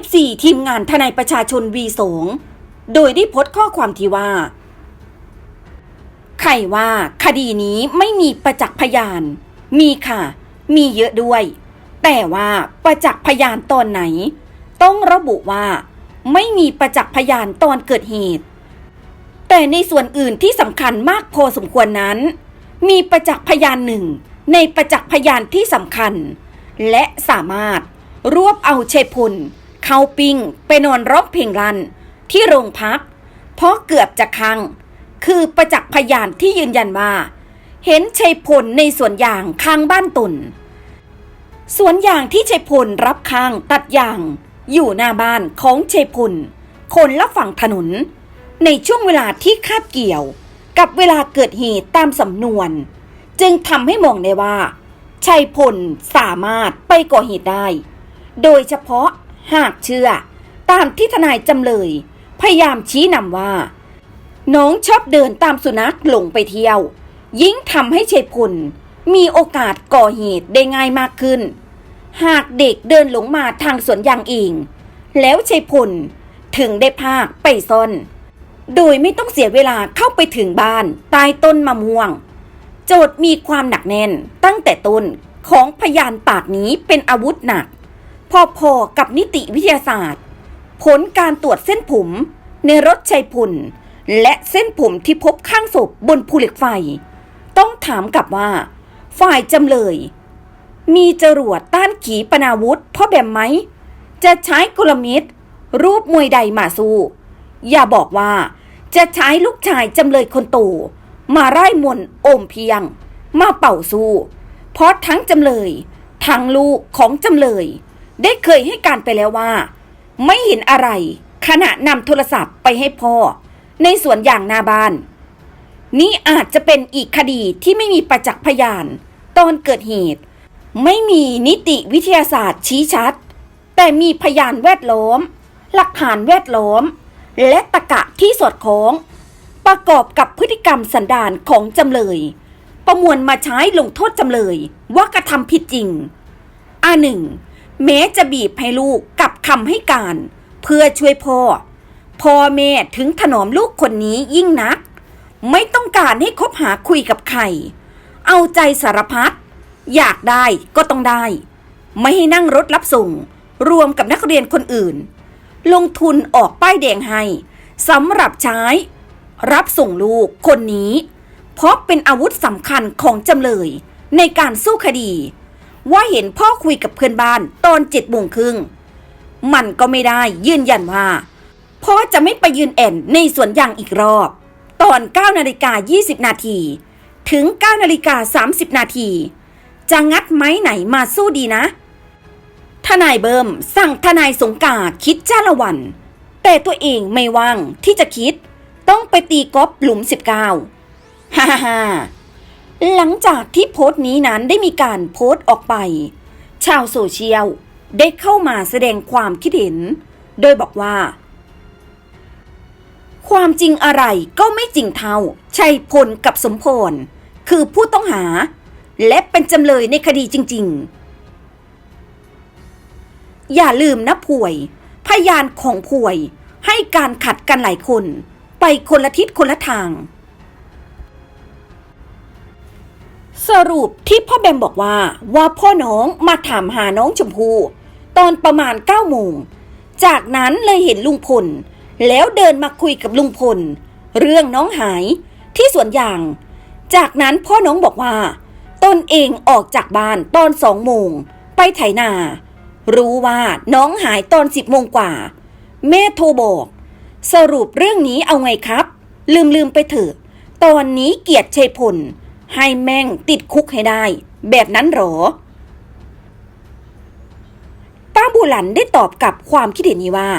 FC ทีมงานทนายประชาชนวีสงโดยได้โพสต์ข้อความที่ว่า ใครว่าคดีนี้ไม่มีประจักษ์พยาน มีค่ะ มีเยอะด้วย แต่ว่าประจักษ์พยานตอนไหน ต้องระบุว่า ไม่มีประจักษ์พยานตอนเกิดเหตุ แต่ในส่วนอื่นที่สำคัญมากพอสมควรนั้น มีประจักษ์พยานหนึ่งในประจักษ์พยานที่สำคัญ และสามารถรวบเอาเชยพล เข้าปิงไปนอนร้องเพลงรัน ที่โรงพัก เพราะเกือบจะคัง คือประจักษ์พยานที่ยืนยันว่า เห็นชัยพลในสวนยางข้างบ้านตุนสวนยางที่ชัยพลรับข้างตัดยาง อยู่หน้าบ้านของชัยพล คนละฝั่งถนน ในช่วงเวลาที่คาบเกี่ยวกับเวลาเกิดเหตุตามสำนวน จึงทำให้มองได้ว่าชัยพลสามารถไปก่อเหตุได้ โดยเฉพาะ หากเชื่อ ตามที่ทนายจำเลย พยายามชี้นำว่า น้องชอบเดินตามสุนัขหลงไปเที่ยว ยิ่งทำให้ชัยพลมีโอกาสก่อเหตุได้ง่ายมากขึ้น หากเด็กเดินหลงมาทางสวนยางเอง แล้วชัยพลถึงได้พากไปซ่อนโดยไม่ต้องเสียเวลาเข้าไปถึงบ้านใต้ต้นมะม่วง โจทย์มีความหนักแน่นตั้งแต่ต้นของพยานปากนี้เป็นอาวุธหนัก พอๆกับนิติวิทยาศาสตร์ ผลการตรวจเส้นผมในรถชัยพลและเส้นผมที่พบข้างศพบนภูเหล็กไฟ ต้องถามกลับว่า ฝ่ายจำเลย มีจรวดต้านขีปนาวุธพ่อแบมไหม จะใช้กลมิตรูปมวยใดมาสู้ อย่าบอกว่า จะใช้ลูกชายจำเลยคนโตมาไล่มนโอมเพียง มาเป่าสู้ เพราะทั้งจำเลย ทั้งลูกของจำเลย ได้เคยให้การไปแล้วว่า ไม่เห็นอะไร ขณะนำโทรศัพท์ไปให้พ่อ ในสวนยางหน้าบ้าน นี่อาจจะเป็นอีกคดีที่ไม่มีประจักษ์พยาน ตอนเกิดเหตุ ไม่มีนิติวิทยาศาสตร์ชี้ชัด แต่มีพยานแวดล้อม หลักฐานแวดล้อม และตะกะที่สอดคล้อง ประกอบกับพฤติกรรมสันดานของจำเลย ประมวลมาใช้ลงโทษจำเลยว่ากระทำผิดจริงอันหนึ่ง แม้จะบีบให้ลูกกับคำให้การ เพื่อช่วยพ่อ พ่อแม่ถึงถนอมลูกคนนี้ยิ่งนัก ไม่ต้องการให้คบหาคุยกับใคร เอาใจสารพัดอยากได้ก็ต้องได้ ไม่ให้นั่งรถรับส่ง รวมกับนักเรียนคนอื่น ลงทุนออกป้ายแดงให้สำหรับใช้ รับส่งลูกคนนี้ เพราะเป็นอาวุธสำคัญของจำเลยในการสู้คดี ว่าเห็นพ่อคุยกับเพื่อนบ้านตอนเจ็ดโมงครึ่งมันก็ไม่ได้ยืนยันว่าพ่อจะไม่ไปยืนแอนในสวนยางอีกรอบ ตอน9นาฬิกา20 นาทีถึง9นาฬิกา30 นาทีจะงัดไม้ไหนมาสู้ดีนะ ทนายเบิมสั่งทนายสงกาคิดจ้าละวัน แต่ตัวเองไม่ว่างที่จะคิด ต้องไปตีกอล์ฟหลุม 19ฮ่าฮ่า หลังจากที่โพสต์นี้นั้นได้มีการโพสต์ออกไป ชาวโซเชียลได้เข้ามาแสดงความคิดเห็น โดยบอกว่า ความจริงอะไรก็ไม่จริงเท่าชัยพลกับสมพรคือผู้ต้องหา และเป็นจำเลยในคดีจริง ๆ อย่าลืมนะผวย พยานของผวยให้การขัดกันหลายคน ไปคนละทิศคนละทาง สรุปที่พ่อแบมบอกว่าว่าพ่อน้องมาถามหาน้องชมพู่ตอนประมาณ9โมง จากนั้นเลยเห็นลุงพล แล้วเดินมาคุยกับลุงพล เรื่องน้องหายที่สวนยาง จากนั้นพ่อน้องบอกว่า ตนเองออกจากบ้านตอนสองโมง ไปไถนา รู้ว่าน้องหายตอนสิบโมงกว่า แม่โทรบอก สรุปเรื่องนี้เอาไงครับ ลืมลืมไปเถอะ ตอนนี้เกียรติชัยพล ให้แม่งติดคุกให้ได้ แบบนั้นหรอ ป้าบูหลันได้ตอบกับความคิดเห็นนี้ว่า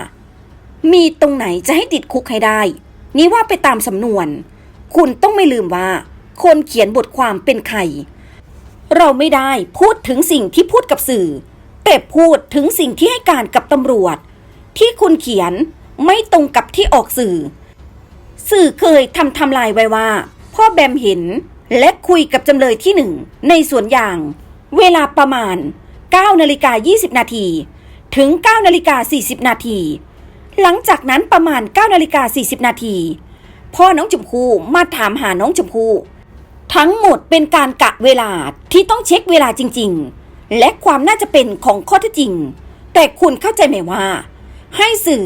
มีตรงไหนจะให้ติดคุกให้ได้ นี่ว่าไปตามสำนวน คุณต้องไม่ลืมว่า คนเขียนบทความเป็นใคร เราไม่ได้พูดถึงสิ่งที่พูดกับสื่อ แต่พูดถึงสิ่งที่ให้การกับตำรวจ ที่คุณเขียนไม่ตรงกับที่ออกสื่อ สื่อเคยทำทำลายไว้ว่า พ่อแบมเห็น และคุยกับจำเลยที่หนึ่งในสวนยาง เวลาประมาณ9นาฬิกา20 นาทีถึง9นาฬิกา40 นาทีหลังจากนั้นประมาณ9นาฬิกา40 นาทีพ่อน้องชมพู่มาถามหาน้องชมพู่ทั้งหมดเป็นการกะเวลาที่ต้องเช็คเวลาจริง ๆ และความน่าจะเป็นของข้อเท็จจริง แต่คุณเข้าใจไหมว่า ให้สื่อ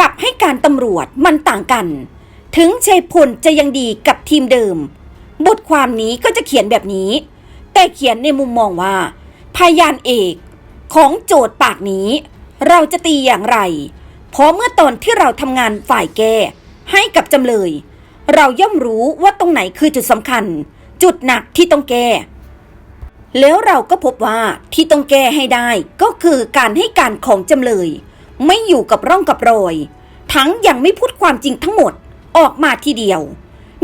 กับให้การตำรวจมันต่างกัน ถึงชัยพลจะยังดีกับทีมเดิม บทความนี้ก็จะเขียนแบบนี้ แต่เขียนในมุมมองว่า พยานเอกของโจทย์ปากนี้ เราจะตีอย่างไร เพราะเมื่อตอนที่เราทำงานฝ่ายแก้ให้กับจำเลย เราย่อมรู้ว่าตรงไหนคือจุดสำคัญ จุดหนักที่ต้องแก้ แล้วเราก็พบว่าที่ต้องแก้ให้ได้ก็คือการให้การของจำเลย ไม่อยู่กับร่องกับรอย ทั้งยังไม่พูดความจริงทั้งหมดออกมาทีเดียว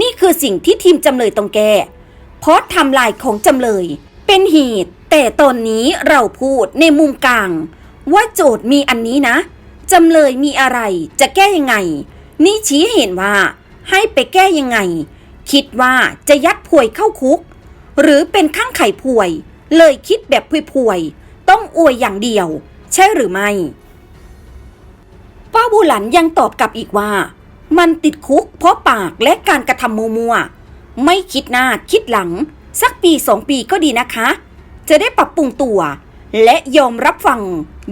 นี่คือสิ่งที่ทีมจำเลยต้องแก้ เพราะทำลายของจำเลย เป็นเหตุแต่ตอนนี้เราพูดในมุมกลาง ว่าโจทย์มีอันนี้นะ จำเลยมีอะไรจะแก้ยังไง นี่ชี้เห็นว่า ให้ไปแก้ยังไง คิดว่าจะยัดพวยเข้าคุก หรือเป็นข้างไข่พวย เลยคิดแบบพวยๆต้องอวยอย่างเดียว ใช่หรือไม่ป้าบูหลันยังตอบกลับอีกว่า มันติดคุกเพราะปากและการกระทำมัวๆไม่คิดหน้าคิดหลัง สักปีสองปีก็ดีนะคะ จะได้ปรับปรุงตัว และยอมรับฟัง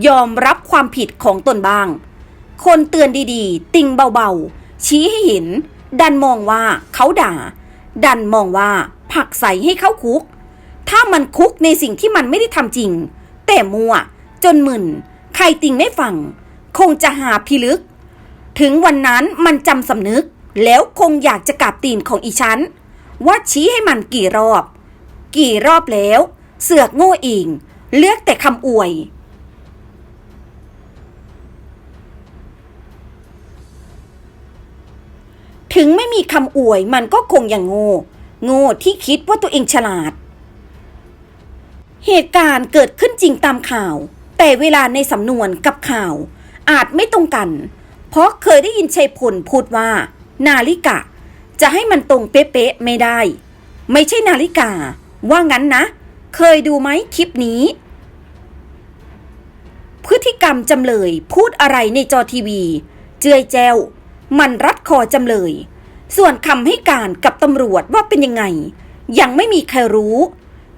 ยอมรับความผิดของตนบ้าง คนเตือนดีๆ ติงเบาๆ ชี้ให้เห็น ดันมองว่าเขาด่า ดันมองว่าผลักใส่ให้เข้าคุก ถ้ามันคุกในสิ่งที่มันไม่ได้ทำจริง แต่มัว จนมึน ใครติงไม่ฟัง คงจะหาพิลึก ถึงวันนั้นมันจำสำนึก แล้วคงอยากจะกราบตีนของอีฉัน ว่าชี้ให้มันกี่รอบ กี่รอบแล้ว เสือกโง่เองเลือกแต่คำอวย ถึงไม่มีคำอวยมันก็คงอยังโง่ โง่ที่คิดว่าตัวเองฉลาด เหตุการณ์เกิดขึ้นจริงตามข่าว แต่เวลาในสำนวนกับข่าวอาจไม่ตรงกัน ราะเคยได้ยินชัยพลพูดว่า นาฬิกาจะให้มันตรงเป๊ะๆไม่ได้ ไม่ใช่นาฬิกา ว่างั้นนะ เคยดูไหมคลิปนี้ พฤติกรรมจำเลยพูดอะไรในจอทีวี เจือยแจวมันรัดคอจำเลย ส่วนคำให้การกับตำรวจว่าเป็นยังไง ยังไม่มีใครรู้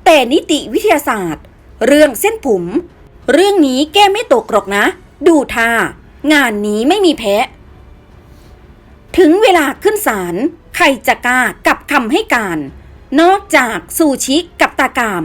แต่นิติวิทยาศาสตร์ เรื่องเส้นผม เรื่องนี้แก้ไม่ตกหรอกนะ ดูท่า งานนี้ไม่มีแพ้ ถึงเวลาขึ้นศาลใครจะกล้ากับคำให้การ นอกจากซูชิกับตากาม